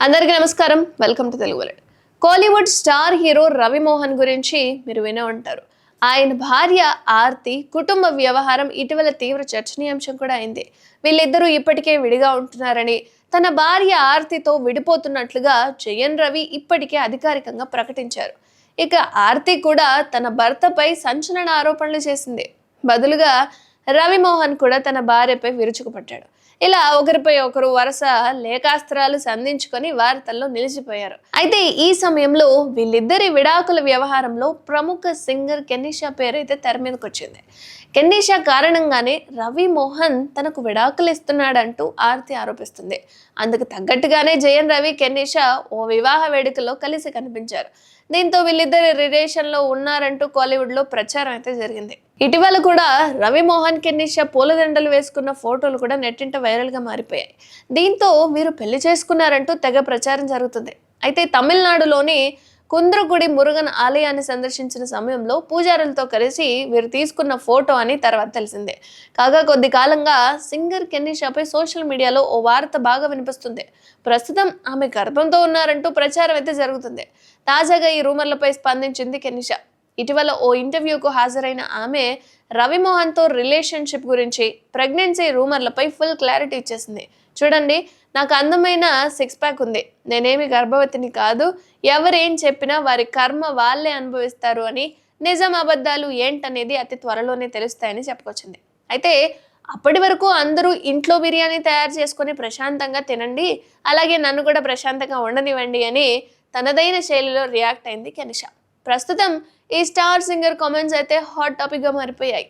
అందరికీ నమస్కారం. Welcome to Telugu world. Kollywood star hero Ravi Mohan గురించి మీరు వినే ఉంటారు. ఆయన భార్య ఆర్తి కుటుంబ వ్యవహారం ఇటీవల తీవ్ర చర్చనీయాంశం కూడా అయింది. వీళ్ళిద్దరూ ఇప్పటికే విడిగా ఉంటున్నారని తన భార్య ఆర్తితో విడిపోతున్నట్లుగా జయన్ రవి ఇప్పటికే అధికారికంగా ప్రకటించారు. ఇక ఆర్తి కూడా తన భర్తపై సంచలన ఆరోపణలు చేసింది. బదులుగా రవి మోహన్ కూడా తన భార్యపై విరుచుకుపడ్డాడు. ఇలా ఒకరిపై ఒకరు వరుస లేఖాస్త్రాలు సంధించుకొని వార్తల్లో నిలిచిపోయారు. అయితే ఈ సమయంలో వీళ్ళిద్దరి విడాకుల వ్యవహారంలో ప్రముఖ సింగర్ కెన్నిషా పేరైతే తెర మీదకి వచ్చింది కెన్నిషా కారణంగానే రవి మోహన్ తనకు విడాకులు ఇస్తున్నాడంటూ ఆర్తి ఆరోపిస్తుంది. అందుకు తగ్గట్టుగానే జయన్ రవి కెన్నీషా ఓ వివాహ వేడుకలో కలిసి కనిపించారు. దీంతో వీళ్ళిద్దరు రిలేషన్లో ఉన్నారంటూ కోలీవుడ్లో ప్రచారం అయితే జరిగింది. ఇటీవల కూడా రవి మోహన్ కెన్నిషా పూలదండలు వేసుకున్న ఫోటోలు కూడా నెట్టింట వైరల్గా మారిపోయాయి. దీంతో మీరు పెళ్ళి చేసుకున్నారంటూ తెగ ప్రచారం జరుగుతుంది. అయితే తమిళనాడులోని కుంద్రగుడి మురుగన్ ఆలయాన్ని సందర్శించిన సమయంలో పూజారులతో కలిసి వీరు తీసుకున్న ఫోటో అని తర్వాత తెలిసిందే. కాగా కొద్ది కాలంగా సింగర్ కెనీషాపై సోషల్ మీడియాలో ఓ వార్త బాగా వినిపిస్తుంది. ప్రస్తుతం ఆమె గర్భంతో ఉన్నారంటూ ప్రచారం అయితే జరుగుతుంది. తాజాగా ఈ రూమర్లపై స్పందించింది కెన్నిషా ఇటీవల ఓ ఇంటర్వ్యూకు హాజరైన ఆమె రవి మోహన్తో రిలేషన్షిప్ గురించి ప్రెగ్నెన్సీ రూమర్లపై ఫుల్ క్లారిటీ ఇచ్చేసింది. చూడండి నాకు అందమైన సిక్స్ ప్యాక్ ఉంది. నేనేమి గర్భవతిని కాదు ఎవరేం చెప్పినా వారి కర్మ వాళ్ళే అనుభవిస్తారు అని నిజం అబద్ధాలు ఏంటనేది అతి త్వరలోనే తెలుస్తాయని చెప్పుకొచ్చింది. అయితే అప్పటి వరకు అందరూ ఇంట్లో బిర్యానీ తయారు చేసుకొని ప్రశాంతంగా తినండి అలాగే నన్ను కూడా ప్రశాంతంగా ఉండనివ్వండి అని తనదైన శైలిలో రియాక్ట్ అయింది కెనిషా. ప్రస్తుతం ఈ స్టార్ సింగర్ కామెంట్స్ అయితే హాట్ టాపిక్గా మారిపోయాయి